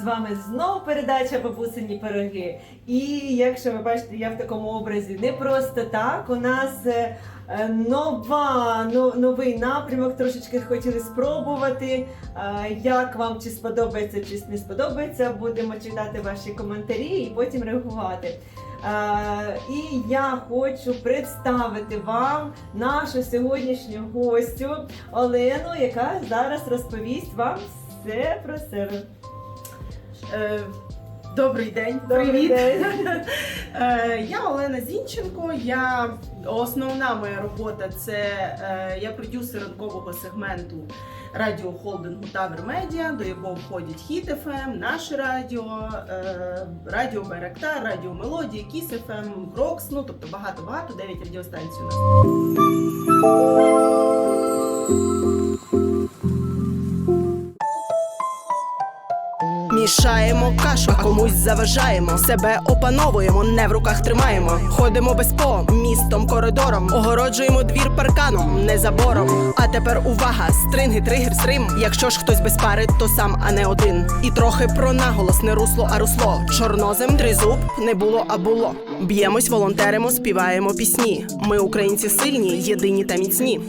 З вами знову передача Бабусині пироги. І якщо ви бачите, я в такому образі не просто так. У нас е, е, нова, новий напрямок. Трошечки хотіли спробувати. Е, Як вам чи сподобається, чи не сподобається, будемо читати ваші коментарі і потім реагувати. І я хочу представити вам нашу сьогоднішню гостю Олену, яка зараз розповість вам все про себе. Е, Добрий день, Добрий привіт. день. Е, Я Олена Зінченко. Я основна моя робота це е, я продюсер ранкового сегменту радіохолдингу Тавер Медіа, до якого входять Хіт ФМ, наше радіо, Радіо Байрактар, Радіо Мелодія, Кіс ФМ, Грокс. Ну тобто багато багато 9 радіостанцій у нас. Мішаємо кашу, а комусь заважаємо. Себе опановуємо, не в руках тримаємо. Ходимо без по містом, коридором, огороджуємо двір парканом, не забором. А тепер увага, стринги, тригер, стрим. Якщо ж хтось без пари, то сам, а не один. І трохи про наголос, не русло, а русло. Чорнозем, тризуб, не було, а було. Б'ємось, волонтеримо, співаємо пісні. Ми українці сильні, єдині та міцні.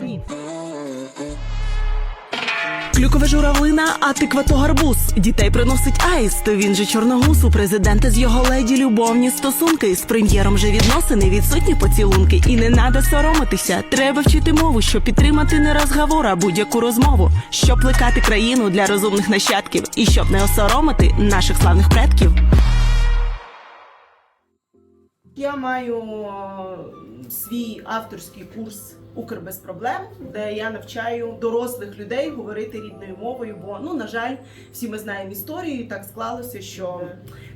Клюкова журавлина, а тиква то гарбуз. Дітей приносить аїст. Він же чорногуз у президента з його леді любовні стосунки. З прем'єром же відносини, відсутні поцілунки. І не надо соромитися. Треба вчити мову, щоб підтримати не розговор, а будь-яку розмову, щоб плекати країну для розумних нащадків і щоб не осоромити наших славних предків. Я маю е, свій авторський курс Укр без проблем, де я навчаю дорослих людей говорити рідною мовою. Бо ну на жаль, всі ми знаємо історію. Так склалося, що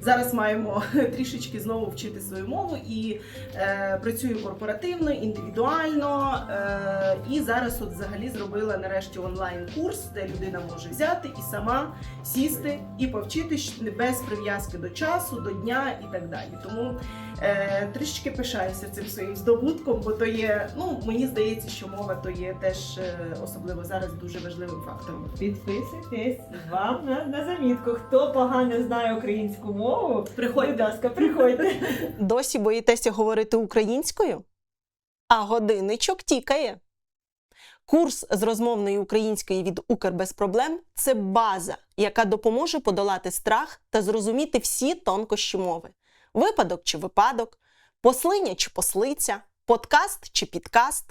зараз маємо трішечки знову вчити свою мову і е, працюю корпоративно, індивідуально. Е, і зараз, от взагалі, зробила нарешті онлайн курс, де людина може взяти і сама сісти і повчитись без прив'язки до часу, до дня і так далі. Тому е, трішечки пишаюся цим своїм здобутком, бо то є, ну мені здається, що мова то є теж е, особливо зараз дуже важливим фактором. Підписуйтесь вам на, на замітку. Хто погано знає українську мову, Приходьте. будь ласка, приходьте. Досі боїтеся говорити українською? А годинничок тікає. Курс з розмовної української від Укр без проблем це база, яка допоможе подолати страх та зрозуміти всі тонкощі мови. Випадок чи випадок, послиня чи послиця, подкаст чи підкаст.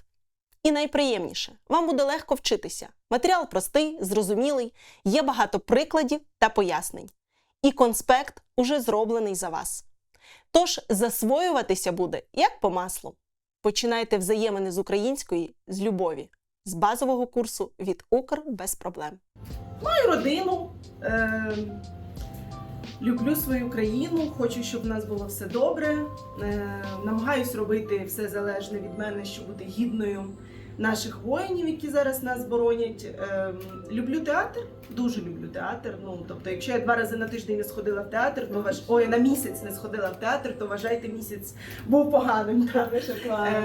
І найприємніше, вам буде легко вчитися. Матеріал простий, зрозумілий, є багато прикладів та пояснень. І конспект уже зроблений за вас. Тож засвоюватися буде як по маслу. Починайте взаємини з української з любові, з базового курсу від Укр без проблем. Маю родину. Е, Люблю свою країну, хочу, щоб в нас було все добре. Е, намагаюсь робити все залежне від мене, щоб бути гідною наших воїнів, які зараз нас боронять. Е, люблю театр, дуже люблю театр. Ну тобто, якщо я два рази на тиждень не сходила в театр, то важ... ой, на місяць не сходила в театр, то вважайте, місяць був поганим. так.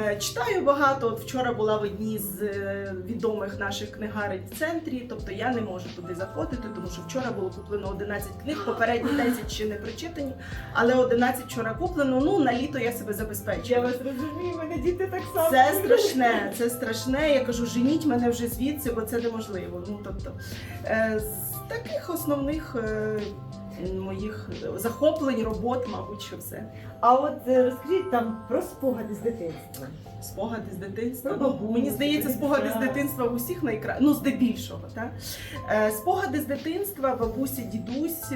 Е, Читаю багато. От вчора була в одній з е, відомих наших книгарень в центрі. Тобто я не можу туди заходити, тому що вчора було куплено 11 книг, попередні 10 ще не прочитані, але 11 вчора куплено. Ну на літо я себе Я забезпечую. вас розумію, мене діти так само. Це страшне, це страшне. Я кажу, женіть мене вже звідси, бо це неможливо. Ну тобто е, з таких основних е, моїх захоплень, робот, мабуть, що все. А от е, розкажіть там про спогади з дитинства. Спогади з дитинства. Про Ну, мені здається, спогади з дитинства в усіх найкра... ну, здебільшого. Так? Е, спогади з дитинства, бабуся, дідусь,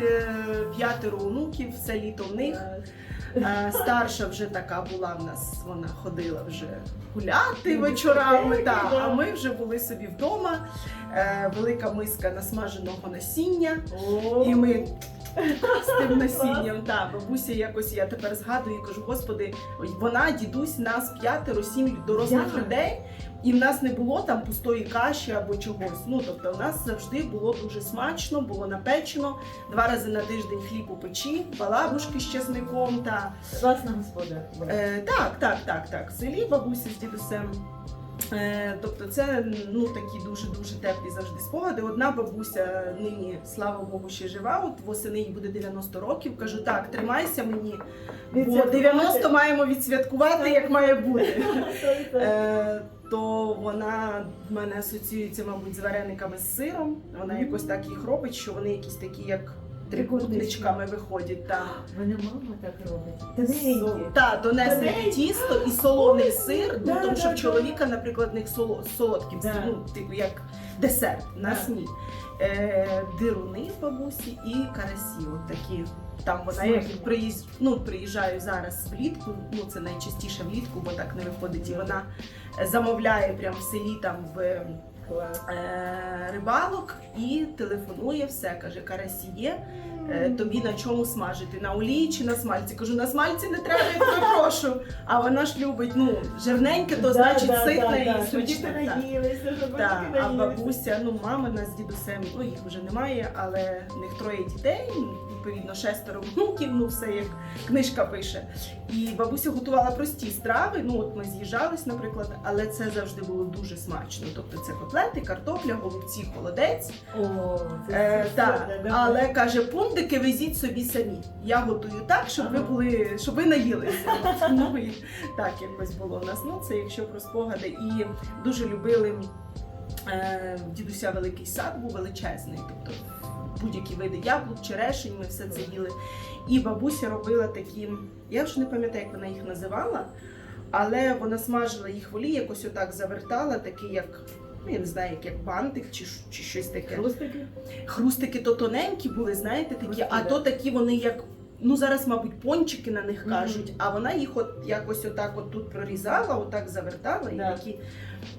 п'ятеро онуків, все літо в них. Е, старша вже така була в нас, вона ходила вже гуляти вечорами. Та, а ми вже були собі вдома. Е, велика миска насмаженого насіння. І ми з тим насінням. Та бабуся якось я тепер згадую і кажу, господи, вона, дідусь, нас п'ятеро, сім дорослих людей, і в нас не було там пустої каші або чогось. Ну тобто, в нас завжди було дуже смачно, було напечено два рази на тиждень хліб у печі, балабушки з чесником та Власна господа. е, так, так, так, так. В селі бабуся з дідусем. Е, Тобто це ну такі дуже дуже теплі завжди спогади. Одна бабуся нині, слава Богу, ще жива. От восени їй буде 90 років. Кажу, так, тримайся мені, бо 90 маємо відсвяткувати, як має бути. То вона в мене асоціюється, мабуть, з варениками з сиром. Вона Мгм. якось так їх робить, що вони якісь такі, як трикутничками виходять. Та. Мене мама так робить. Тоненькі. Та, донесене тісто і солоний сир, ну, Да, тому да, що в да. чоловіка, наприклад, них соло, солодкі, Да. ну, типу як десерт, нас Да. ні. Е, дируни бабусі і карасі. От такі. Там вона як приїзд, ну, приїжджаю зараз влітку, ну це найчастіше влітку, бо так не виходить. І вона замовляє прямо в селі там в е, рибалок і телефонує, все каже, карасі є. Е, тобі на чому смажити? На олії чи на смальці? Кажу, на смальці не треба, я тебе прошу. А вона ж любить, ну, жирненьке, то значить да, ситне да, да, і смачне. наїлися, щоб Так, батьки а наїлися. бабуся, ну мамина з дідусем, ну їх вже немає, але в них троє дітей, відповідно, шестеро внуків, ну все як книжка пише. І бабуся готувала прості страви. Ну от ми з'їжджались, наприклад, але це завжди було дуже смачно. Тобто це котлети, картопля, голубці, холодець. О, це Е, так, да, да, але каже, пундики везіть собі самі. Я готую так, щоб ви були, щоб ви наїлися. ну і так якось було у нас. Ну це якщо про спогади. І дуже любили е, дідуся великий сад був величезний, тобто будь-які види яблук, черешень, ми все це їли. І бабуся робила такі, я вже не пам'ятаю, як вона їх називала, але вона смажила їх в олії, якось отак завертала, такі як. Ну, я не знаю, як, як бантик чи, чи щось таке. Хрустики? Хрустики то тоненькі були, знаєте, такі, Хрустики, а да. то такі вони як. Ну зараз, мабуть, пончики на них кажуть, а вона їх от якось отак от тут прорізала, отак завертала, і Да. такі.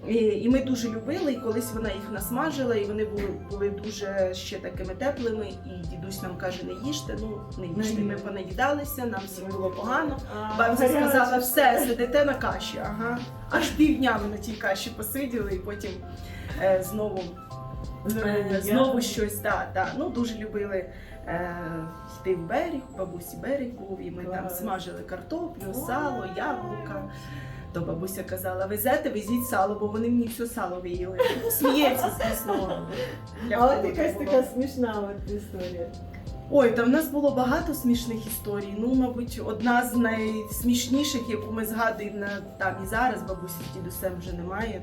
І, і ми дуже любили, і колись вона їх насмажила, і вони були, були дуже ще такими теплими. І дідусь нам каже, не їжте, ну не їжте. Ми понаїдалися, нам всім було погано. А, Бабця гаряче. сказала, все, сидите на каші. Ага. Аж півдня ми на тій каші посиділи, і потім е, знову Е, Знову щось, так, так. Ну дуже любили йти в берег, бабусі берег був, і ми там смажили картоплю, сало, яблука. То бабуся казала, везете, везіть сало, бо вони мені все сало виїли. Сміється, звісно. для А от холоду якась було. така смішна от історія. Ой, та в нас було багато смішних історій. Ну, мабуть, одна з найсмішніших, яку ми згадуємо на там і зараз, бабусі з дідусем вже немає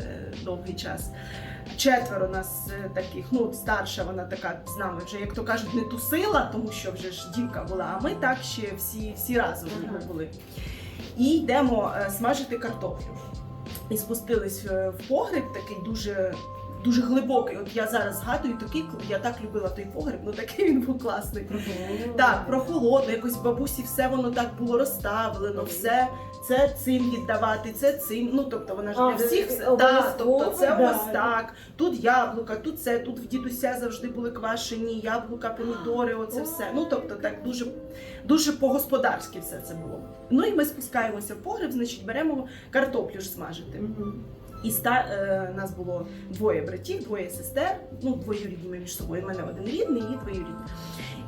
е, довгий час. Четверо нас е, таких, ну старша вона така з нами вже, як то кажуть, не тусила, тому що вже ж дівка була, а ми так ще всі, всі разом Ага. були. І йдемо е, смажити картоплю. І спустились е, в погріб, такий дуже. Дуже глибокий. От я зараз згадую такий, я так любила той погріб, ну такий він був класний. Так, прохолодно, якось бабусі все воно так було розставлено, все це цим віддавати, це цим. Ну тобто вона ж для всіх все. тобто це ось так. Тут яблука, тут це, тут в дідуся завжди були квашені, яблука, помідори, оце все. Ну тобто так дуже, дуже по-господарськи все це було. Ну і ми спускаємося в погреб, значить беремо картоплю ж смажити. І ста, е, нас було двоє братів, двоє сестер, ну двоюрідні ми між собою. У мене один рідний і двоюрідний.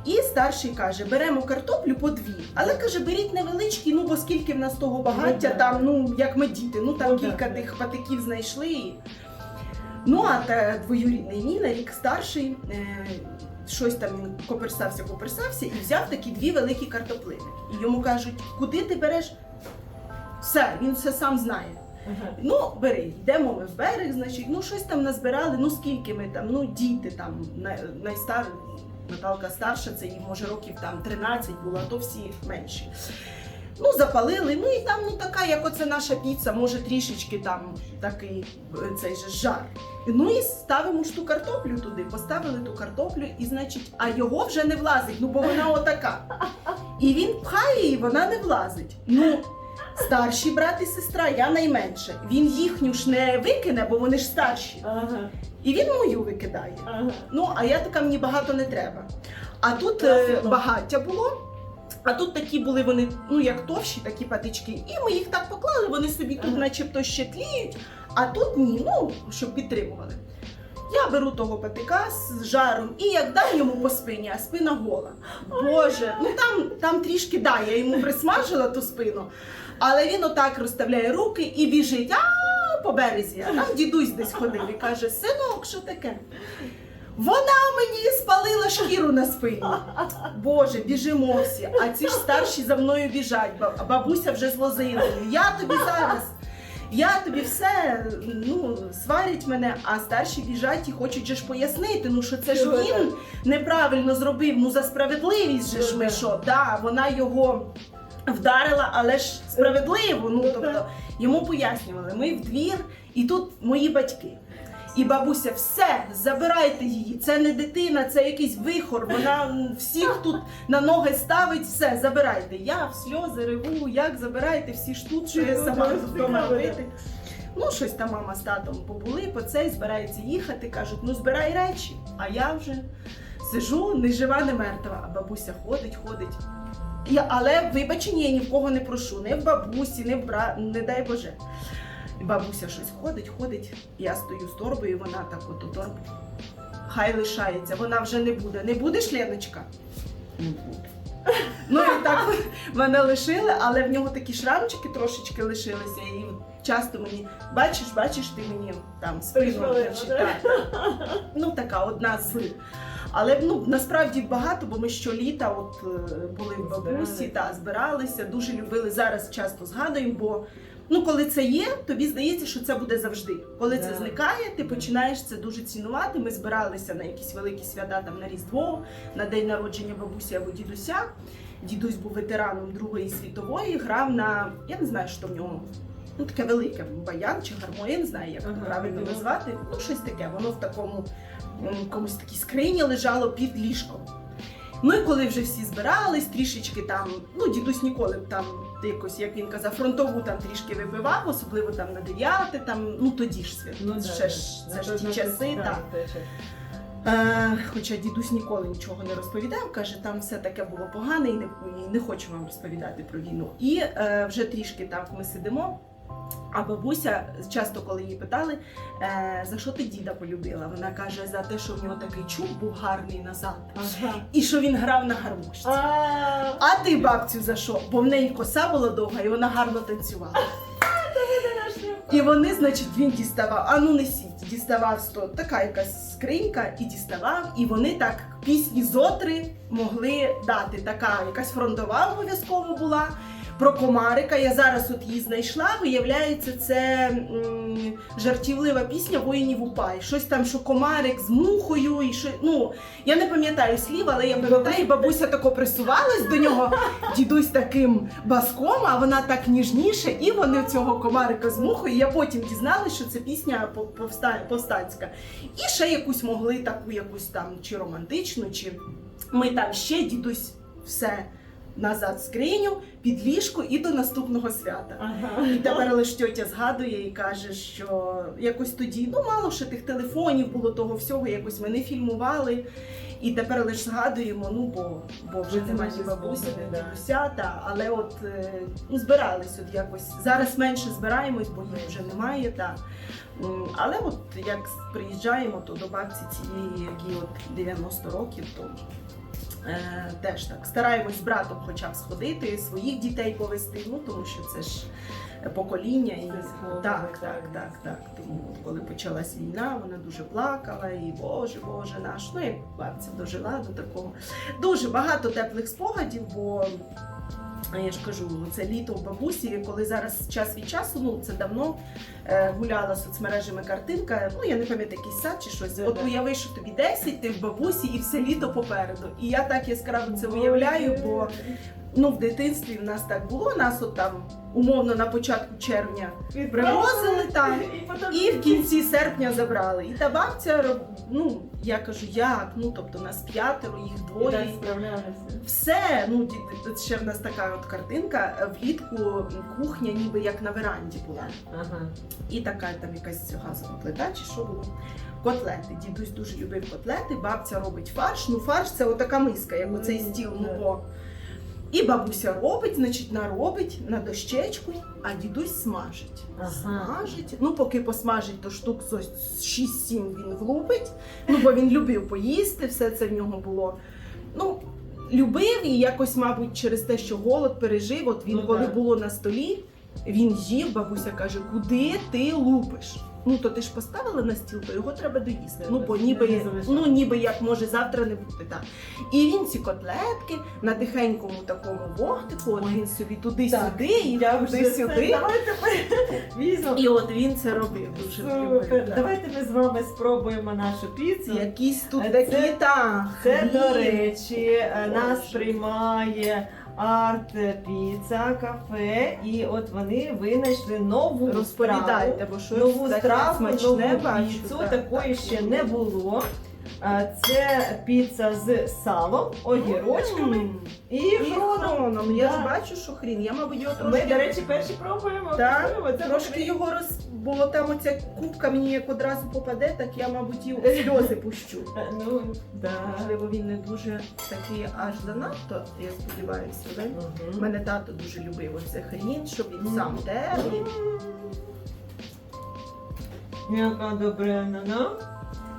І старший каже: беремо картоплю по дві. Але каже, беріть невеличкі, ну бо скільки в нас того багаття, Ну, там, ну як ми діти, ну там Ну, кілька тих патиків знайшли. І... Ну, а та двоюрідний мій на рік старший. Е, Щось там він коперсався, коперсався і взяв такі дві великі картоплини. І йому кажуть, куди ти береш? Все, він все сам знає. Ну, бери, йдемо ми в берег, значить, ну щось там назбирали, ну скільки ми там, ну діти там, найстар, Наталка старша, це їй може років там 13 було, а то всі менші. Ну, запалили, ну і там ну така, як оце наша піца, може трішечки там такий е, цей же жар. Ну і ставимо ж ту картоплю туди, поставили ту картоплю, і значить, а його вже не влазить, ну бо вона отака. І він пхає її, вона не влазить. Ну, старші брат і сестра, я найменше. Він їхню ж не викине, бо вони ж старші. Ага. І він мою викидає. Ага. Ну, а я така, мені багато не треба. А тут е, багаття було. А тут такі були вони, ну як товщі, такі патички. І ми їх так поклали, вони собі тут, Ага. начебто, ще тліють, а тут ні, ну, щоб підтримували. Я беру того патика з жаром і як дам йому по спині, а спина гола. Боже, ну там, там трішки да, я йому присмажила ту спину, але він отак розставляє руки і біжить. А по березі, а там дідусь десь ходив і каже: синок, що таке? Вона мені спалила шкіру на спині. Боже, біжимо всі. А ці ж старші за мною біжать. Бабуся вже з лозиною. Я тобі зараз. Я тобі все ну сварять мене, а старші біжать і хочуть же ж пояснити. Ну що це ж він неправильно зробив. Ну за справедливість же ж ми що? Да, вона його вдарила, але ж справедливо. Ну Ну, тобто йому пояснювали. Ми в двір, і тут мої батьки. І бабуся, все, забирайте її. Це не дитина, це якийсь вихор. Вона всіх тут на ноги ставить, все, забирайте. Я в сльози реву, як забирайте всі ж тут, що я сама так, вдома робити. Ну, щось там мама з татом побули, по цей збирається їхати, кажуть, ну збирай речі. А я вже сижу, не жива, не мертва. А бабуся ходить, ходить. Я, але вибачення я ні в кого не прошу, не в бабусі, не в бра... не дай Боже. І бабуся щось ходить, ходить. Я стою з торбою, і вона так от у торбу. Хай лишається, вона вже не буде. Не будеш, Леночка? Не буду. Ну і так мене лишили, але в нього такі шрамчики трошечки лишилися. І часто мені бачиш, бачиш, ти мені там спину Пришпалила, чи да? так. Ну така одна з. Але ну насправді багато, бо ми щоліта от е, були в бабусі та збиралися, дуже любили. Зараз часто згадуємо, бо ну коли це є, тобі здається, що це буде завжди. Коли це зникає, ти починаєш це дуже цінувати. Ми збиралися на якісь великі свята там на Різдво, на день народження бабусі або дідуся. Дідусь був ветераном Другої світової, грав на я не знаю, що в нього. Ну, таке велике баян чи гармон, я не знаю, як Ага, правильно ага. назвати. Ну, щось таке. Воно в такому комусь такій скрині лежало під ліжком. Ну і коли вже всі збирались, трішечки там, ну дідусь ніколи там якось, як він казав, фронтову там трішки випивав, особливо там на дев'яте, там, ну тоді ж свят. Ну, ще да, ж, це ж ті часи, та так. Е, хоча дідусь ніколи нічого не розповідав, каже, там все таке було погане і не, і не хочу вам розповідати про війну. І е, вже трішки так ми сидимо. А бабуся часто, коли її питали, е, за що ти діда полюбила? Вона каже, за те, що в нього такий чуб був гарний назад, Ага. і що він грав на гармошці. А, А ти бабцю за що? Бо в неї коса була довга і вона гарно танцювала. І вони, значить, він діставав, а ну несіть, діставав сто, така якась скринька, і діставав, і вони так пісні зотри могли дати. Така якась фронтова обов'язково була. Про комарика. Я зараз от її знайшла. Виявляється, це м, жартівлива пісня воїнів УПА. І Щось там, що комарик з мухою, і що. Ну, я не пам'ятаю слів, але я пам'ятаю, бабуся тако присувалась до нього, дідусь таким баском, а вона так ніжніше, і вони цього комарика з мухою. Я потім дізналась, що це пісня повстанська. І ще якусь могли таку, якусь там чи романтичну, чи ми там ще дідусь все назад в скриню, під ліжко і до наступного свята. Ага. І тепер лише тьотя згадує і каже, що якось тоді, ну мало ще тих телефонів було того всього, якось ми не фільмували. І тепер лише згадуємо, ну бо, бо вже Це немає наші ні бабусі, спогади, да. дідуся, але от е, ну, збирались от якось. Зараз менше збираємось, бо їх вже немає. Та. Але от як приїжджаємо, то до бабці цієї, якій от 90 років, то е, теж так стараємось з братом хоча б сходити, своїх дітей повести, ну тому що це ж покоління. І, так, так, так. так, так. Тому коли почалась війна, вона дуже плакала, і Боже, Боже наш. Ну як бабця дожила до такого. Дуже багато теплих спогадів, бо. А Я ж кажу, це літо в бабусі, коли зараз час від часу, ну це давно е, гуляла соцмережами картинка. Ну я не пам'ятаю, якийсь сад чи щось. От уяви, що тобі 10, ти в бабусі і все літо попереду. І я так яскраво це уявляю, бо ну в дитинстві в нас так було. Нас от там умовно на початку червня привозили там. І І в кінці серпня забрали. І та бабця, ну я кажу, як? Ну тобто нас п'ятеро, їх двоє. справлялися. Все, ну ще в нас така от картинка. е, Влітку кухня, ніби як на веранді була. Ага. І така там якась газова плита, чи що було. Котлети. Дідусь дуже любив котлети, бабця робить фарш. Ну, фарш це отака миска, як оцей стіл. Ну. І бабуся робить, значить, наробить на дощечку, а дідусь смажить. Ага. Смажить. Ну, поки посмажить, то штук зо 6-7 він влупить. Ну, бо він любив поїсти, все це в нього було. Ну, любив і якось, мабуть, через те, що голод пережив. От він, Ну, коли було на столі, Він їв, бабуся каже, куди ти лупиш? Ну то ти ж поставила на стіл, то його треба доїсти. Ну бо ніби, ну ніби як може завтра не бути. Так. І він ці котлетки на тихенькому такому вогтику, от він собі туди-сюди і туди-сюди. І от він це робив дуже. Супер. Давайте ми з вами спробуємо нашу піцу. Якісь тут такі та Це, до речі, е, нас приймає арт піца кафе, і от вони винайшли нову Розповідайте, страву. бо щось Нову страву, нову бачу. піцу, так, такої так. ще не було. Це піца з салом, огірочками М. і хроном. Я ж бачу, що хрін. Я, мабуть, його Ми, до речі, перші пробуємо. Так, трошки його роз... Бо там оця кубка мені як одразу попаде, так я, мабуть, і сльози пущу. Ну, да. Можливо, він не дуже такий аж занадто, я сподіваюся. Да? У Мгм. мене тато дуже любив оце хрін, щоб він сам дер. Яка добрена, да?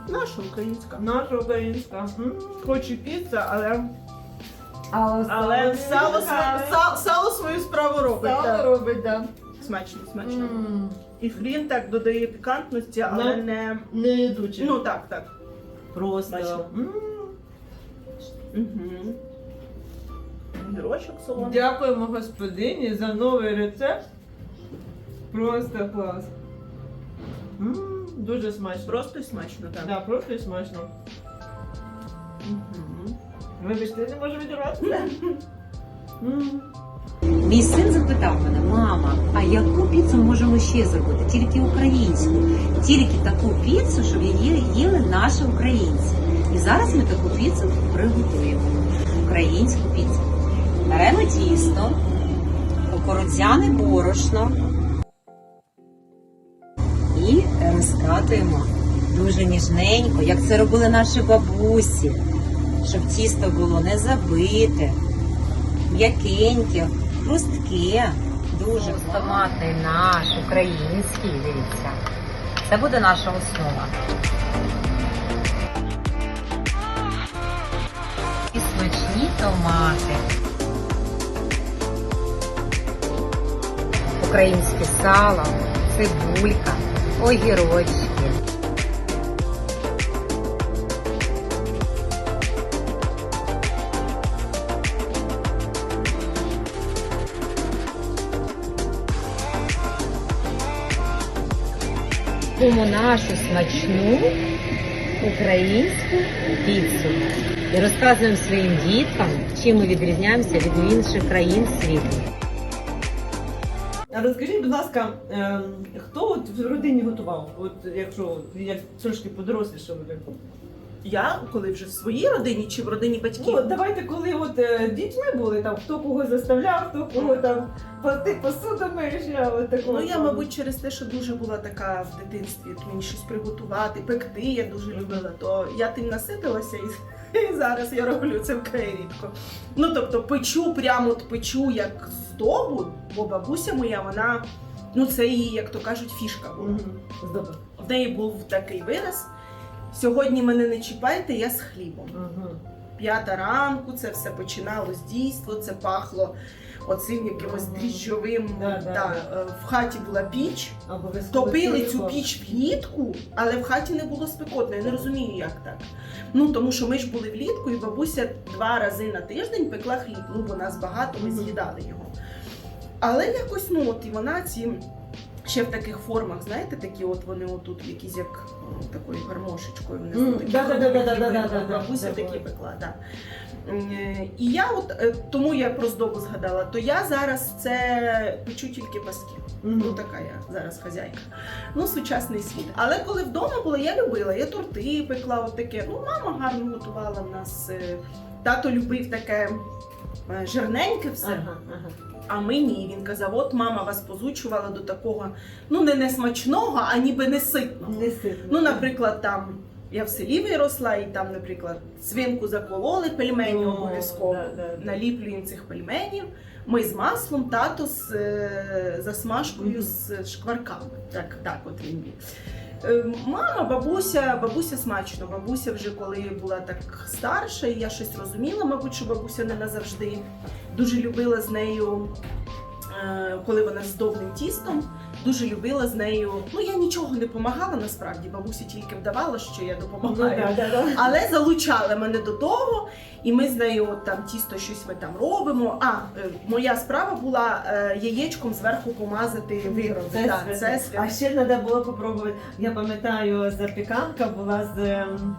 Наша українська. Наша українська. М. Хоч і піца, але, Але, але сало, сало, сало свою справу робить. Сало так. робить, да. Смачно, смачно. М. І хрін так додає пікантності, але Ну, не. Не їдуче. Ну так, так. просто. смачно. Угу. Гірочок солоний. Дякуємо господині за новий рецепт. Просто клас. М, Дуже смачно. Просто і смачно, так. Да, просто і смачно. Угу. Вибачте, я не можу відірватися. М. Мій син запитав мене, мама, а яку піцу можемо ще зробити? Тільки українську, тільки таку піцу, щоб її їли наші українці. І зараз ми таку піцу приготуємо. Українську піцу. Беремо тісто, кукурудзяне борошно і розкатуємо дуже ніжненько, як це робили наші бабусі, щоб тісто було не забите, м'якеньке, хрустке, дуже томатний наш український, дивіться. Це буде наша основа. І смачні томати. Українське сало, цибулька, огірочки. Кому нашу смачну українську піцу. І розказуємо своїм діткам, чим ми відрізняємося від інших країн світу. Розкажіть, будь ласка, ем, хто от в родині готував? От якщо як трошки подорослішали? Я коли вже в своїй родині чи в родині батьків. Ну, давайте, коли от е, дітьми були, там хто кого заставляв, хто кого там плати посуду миє, от такого. Ну я, мабуть, через те, що дуже була така в дитинстві, от мені щось приготувати, пекти я дуже любила, то я тим наситилася і, і зараз я роблю це вкрай рідко. Ну тобто печу, прямо от печу як здобу, бо бабуся моя, вона, ну це її, як то кажуть, фішка була. Мгм. Здорово. В неї був такий вираз. Сьогодні мене не чіпайте, я з хлібом. Мгм. П'ята ранку, це все починалось дійство, це пахло оцим якимось дріжджовим. Да, да, та, е, В хаті була піч, топили цю піч влітку, але в хаті не було спекотно. Я не розумію, як так. Ну тому що ми ж були влітку, і бабуся два рази на тиждень пекла хліб. Ну, бо нас багато, ми з'їдали його. Але якось, ну от і вона ці. Ще в таких формах, знаєте, такі от вони отут якісь як о, такою гармошечкою внизу. Мгм. такі Да-да-да-да-да-да-да-да. Бабуся Да, такі пекла. Е, І я от е, тому я про здобу згадала, то я зараз це печу тільки паски. Мгм. Ну така я зараз хазяйка. Ну, сучасний світ. Але коли вдома була, я любила. Я торти пекла, от таке. Ну, мама гарно готувала в нас. е, Тато любив таке е, жирненьке все. Ага, ага. А ми ні. Він казав: от мама вас позучувала до такого, ну не несмачного, а ніби неситного. Не ситно. Ну, наприклад, там я в селі виросла, і там, наприклад, свинку закололи, пельмені Ну, обов'язково. да, да, да. Наліплюємо цих пельменів. Ми з маслом, тато з е, засмажкою з шкварками. Так, так, от він був. Е, Мама, бабуся, бабуся смачно. Бабуся вже коли була так старша, і я щось розуміла, мабуть, що бабуся не назавжди. Дуже любила з нею е, коли вона з довгим тістом, дуже любила з нею. Ну я нічого не допомагала насправді. Бабусі тільки вдавала, що я Ну, допомагаю. да, да, да. Але залучали мене до того, і ми з нею от, там тісто щось ми там робимо. А е, моя справа була е, яєчком зверху помазати вироби. Це Так, це святе. А ще треба було попробувати. Я пам'ятаю, запіканка була з, ем,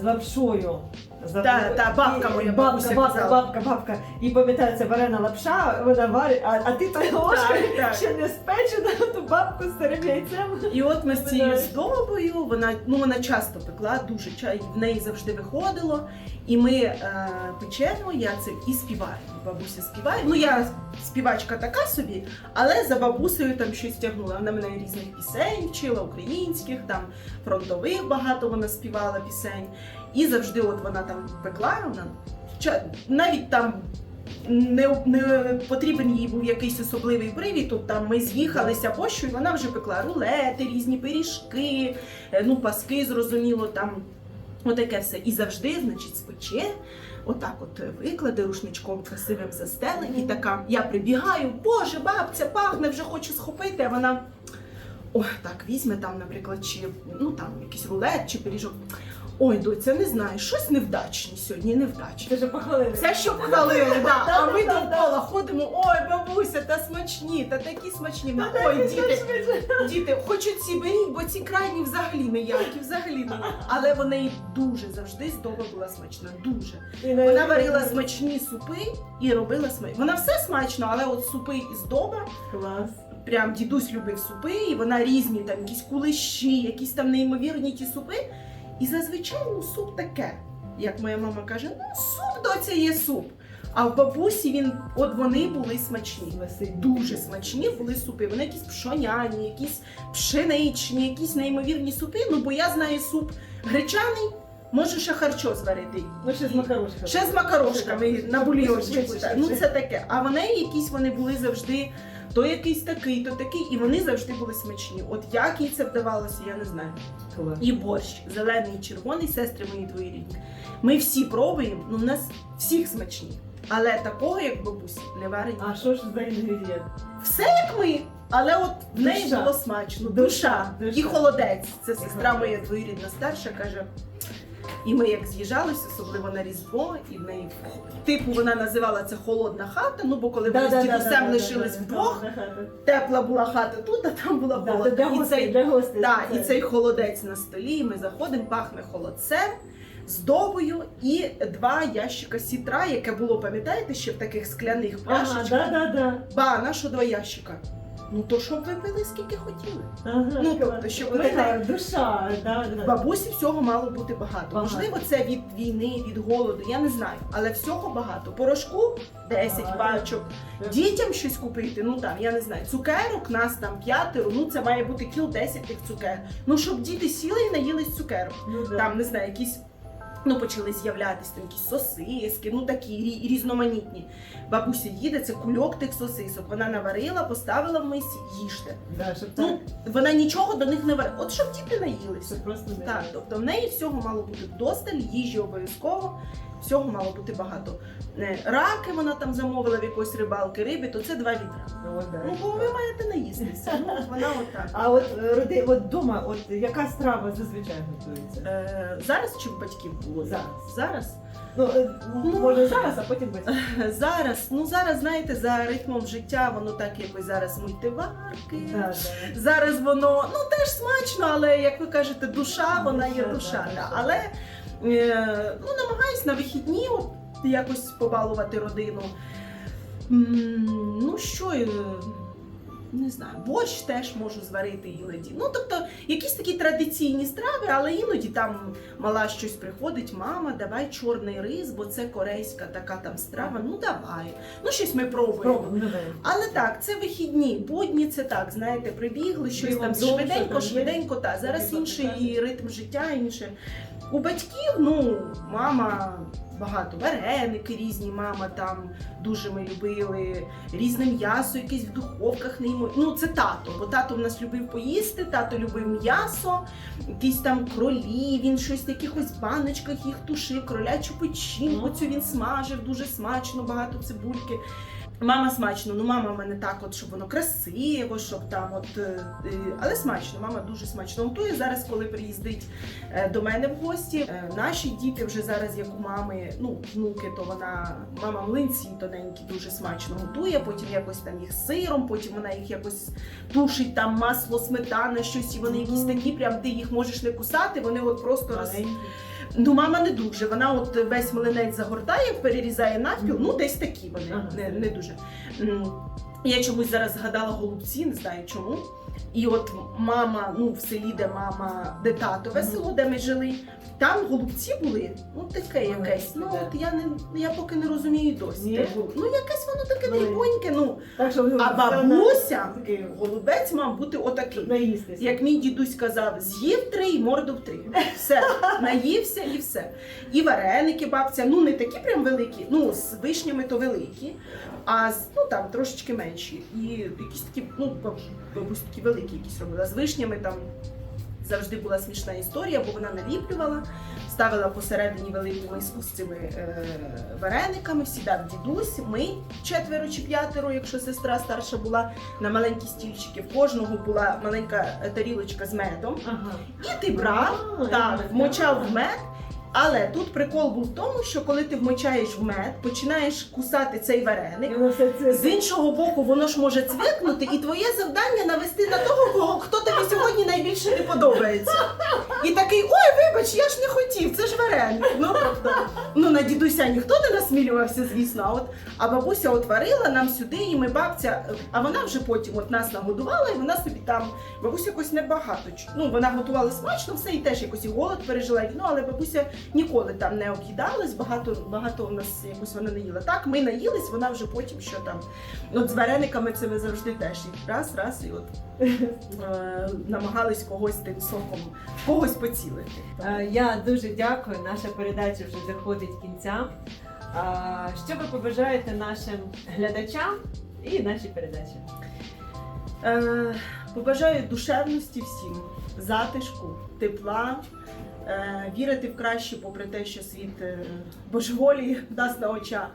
з лапшою. За- Та, та, бабка моя, бабка, бабуся бабка, казала. бабка, бабка. І пам'ятаю, це варена лапша, вона варить, а, а ти ложкою Так, так. ще не спечена, ту бабку з старим яйцем. І от ми з цією здобою, вона ну вона часто пекла, дуже чай в неї завжди виходило. І ми е, печемо, я це і співаю. Бабуся співає. Ну я співачка така собі, але за бабусею там щось тягнула. Вона мене різних пісень вчила, українських, там фронтових багато вона співала пісень. І завжди, от вона там пекла, вона навіть там. Не, не потрібен їй був якийсь особливий привід. Тут там ми з'їхалися пощу, і вона вже пекла рулети, різні пиріжки, е, ну паски, зрозуміло, там отаке все. І завжди, значить, спече, отак от викладе рушничком красивим застеле, і така. Я прибігаю, боже, бабця, пахне, вже хочу схопити, а вона. Ой, так, візьме там, наприклад, чи ну там якийсь рулет чи пиріжок. Ой, доця, не знаю, щось невдачні сьогодні, невдачні. Ти вже похвалили. Це щоб хвалили, да. а ми довкола ходимо. Ой, бабуся, та смачні, та такі смачні. Ми, Ой, діти, діти, хочуть ці беріть, бо ці крайні взагалі ніякі, взагалі ніякі. Але вона і дуже завжди здоба була смачна. Дуже. Вона варила смачні супи і робила смачні. Вона все смачно, але от супи і здоба. Клас. Прям дідусь любив супи, і вона різні, там якісь кулиші, якісь там неймовірні ті супи. І зазвичай ну, суп таке. Як моя мама каже, ну суп доця є суп. А в бабусі він, от вони були смачні. Дуже смачні були супи. Вони якісь пшоняні, якісь пшеничні, якісь неймовірні супи. Ну бо я знаю суп гречаний, може ще харчо зварити. Ну, ще з макарошками. Ще з макарошками на бульйончику. Ну це таке. А вони якісь вони були завжди. То якийсь такий, то такий, і вони завжди були смачні. От як їй це вдавалося, я не знаю. І борщ, зелений і червоний, сестри мої двоюрідні. Ми всі пробуємо, ну в нас всіх смачні. Але такого, як бабусі, не варить. А що ж за інгредієнт? Все як ми, але от в неї Душа. було смачно. Душа, Душа. душа. І холодець. Це сестра моя двоюрідна старша каже. І ми як з'їжджалися, особливо на Різдво, і в неї типу вона називала це холодна хата. Ну бо коли вони з дідусем лишились вдвох, тепла була хата тут, а там була Для холодна. І гостей, цей, для гостей. да, і цей холодець на столі. і Ми заходимо, пахне холодцем. З добою і два ящика сітра, яке було, пам'ятаєте, ще в таких скляних Ага, пляшечках. да, да, да. Ба, на що два ящика? Ну то щоб ви пили скільки хотіли. Ага, Ну, тобто, щоб Ну, ви така душа, да, да. Бабусі всього мало бути багато. Багато. Можливо, це від війни, від голоду, я не знаю. Але всього багато. Порошку 10 Багато. пачок. Дітям щось купити, ну там, я не знаю, цукерок, нас там п'ятеро, ну це має бути кіл 10 тих цукерок. Ну, щоб діти сіли і наїлись цукерок. Ну, да. Там, не знаю, якісь. Ну, почали з'являтися там якісь сосиски, ну такі рі- різноманітні. Бабуся їде, це кульок тих сосисок. Вона наварила, поставила в мисі, їжте. Да, щоб Ну, так, вона нічого до них не варила. От щоб діти наїлися. Це просто не Так, тобто в неї всього мало бути вдосталь, їжі обов'язково, всього мало бути багато. Е, Раки вона там замовила в якоїсь рибалки риби, то це два літра. Ну, да. Ну, бо ви маєте наїстися. Ну, вона отак. А от е, роди, от дома, от яка страва зазвичай готується? Е, зараз чи в батьків було? Зараз. Зараз. Ну, Ну, може зараз, а потім без. Зараз, ну зараз, знаєте, за ритмом життя воно так якось зараз мультиварки. Да, да. Зараз воно ну теж смачно, але як ви кажете, душа, вона є Душа, душа. да, да. Але ну, намагаюсь на вихідні якось побалувати родину. Ну що, е, не знаю, борщ теж можу зварити іноді. Ну, тобто, якісь такі традиційні страви, але іноді там мала щось приходить, мама, давай чорний рис, бо це корейська така там страва. Ну давай. Ну, щось ми пробуємо. Пробуємо, ну, давай. Але так, це вихідні, будні це так, знаєте, прибігли, щось Бігом там довше, швиденько, є. швиденько, та зараз інший ритм життя, інше. У батьків, ну, мама багато вареники різні, мама там дуже ми любили, різне м'ясо, якесь в духовках неймо. Ну, це тато, бо тато в нас любив поїсти, тато любив м'ясо, якісь там кролі, він щось в якихось баночках їх тушив, кролячу печінку цю він смажив, дуже смачно, багато цибульки. Мама смачно, ну мама в мене так, от щоб воно красиво, щоб там, от е, е, але смачно. Мама дуже смачно готує. Зараз, коли приїздить е, до мене в гості, наші діти вже зараз, як у мами, ну внуки, то вона мама млинці тоненькі дуже смачно готує. Потім якось там їх сиром, потім вона їх якось тушить там масло, сметана, щось, і вони якісь такі, прям ти їх можеш не кусати. Вони от просто роз... Ну, мама не дуже. Вона от весь млинець загортає, перерізає навпіл. Ну, десь такі вони, Ага. не, не дуже. Я чомусь зараз згадала голубці, не знаю чому. І от мама, ну в селі, де мама, де татове село, де ми жили, там голубці були, ну таке якесь. Ну от я не я поки не розумію досі. Ні? Типу, ну якесь воно таке дрібоньке. Ну Так що а бабуся, голубець мав бути отакий. наїстися. Як мій дідусь казав, з'їв три і морду в три. Все, наївся і все. І вареники бабця, ну не такі прям великі, ну з вишнями то великі, а ну там трошечки менші. І якісь такі, ну бабусь такі великі якісь робила. З вишнями там завжди була смішна історія, бо вона наліплювала, ставила посередині велику миску з цими е, варениками, сідав дідусь, ми четверо чи п'ятеро, якщо сестра старша була, на маленькі стільчики. В кожного була маленька тарілочка з медом. Ага. І ти брав, так. вмочав в мед. Але тут прикол був в тому, що коли ти вмочаєш в мед, починаєш кусати цей вареник. Це З іншого боку, воно ж може цвикнути, і твоє завдання навести на того, кого хто тобі сьогодні найбільше не подобається. І такий, ой, вибач, я ж не хотів, це ж вареник. Ну тобто, ну на дідуся ніхто не насмілювався, звісно. А от а бабуся от варила нам сюди, і ми бабця, а вона вже потім от нас нагодувала, і вона собі там бабуся якось небагато. Ну вона готувала смачно, все і теж якось і голод пережила. і, Ну але бабуся ніколи там не об'їдалась, багато багато у нас якось вона не їла. Так, ми наїлись, вона вже потім що там. От з варениками це ми завжди теж раз, раз, і от е, намагались когось тим соком, когось поцілити. Е, Я дуже дякую. Наша передача вже доходить кінця. Що ви побажаєте нашим глядачам і нашій передачі? Е, побажаю душевності всім, затишку, тепла. Е, вірити в краще, попри те, що світ е, божеволі в нас на очах.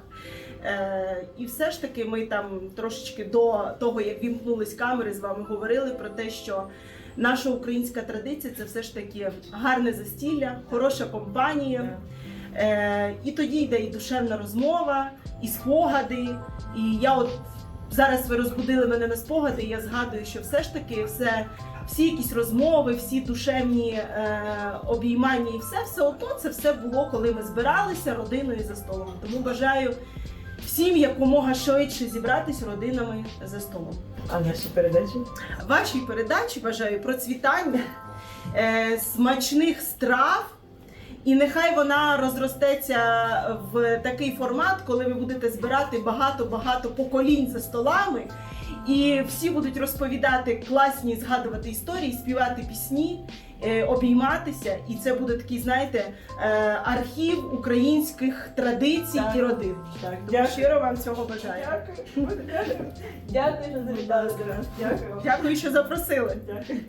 Е, і все ж таки ми там трошечки до того, як вімкнулись камери, з вами говорили про те, що наша українська традиція це все ж таки гарне застілля, хороша компанія. І тоді йде і душевна розмова, і спогади. І я от зараз ви розбудили мене на спогади, і я згадую, що все ж таки все. Всі якісь розмови, всі душевні е, обіймання і все, все одно це все було, коли ми збиралися родиною за столом. Тому бажаю всім якомога швидше зібратись родинами за столом. А наші передачі? Вашій передачі бажаю процвітання, е, смачних страв. І нехай вона розростеться в такий формат, коли ви будете збирати багато-багато поколінь за столами, і всі будуть розповідати класні, згадувати історії, співати пісні, е, обійматися. І це буде такий, знаєте, е, архів українських традицій так. і родин. Так, Дякую. щиро вам цього бажаю. Дякую, Дякую, що завітали до. Дякую, Дякую, що запросили. Дякую.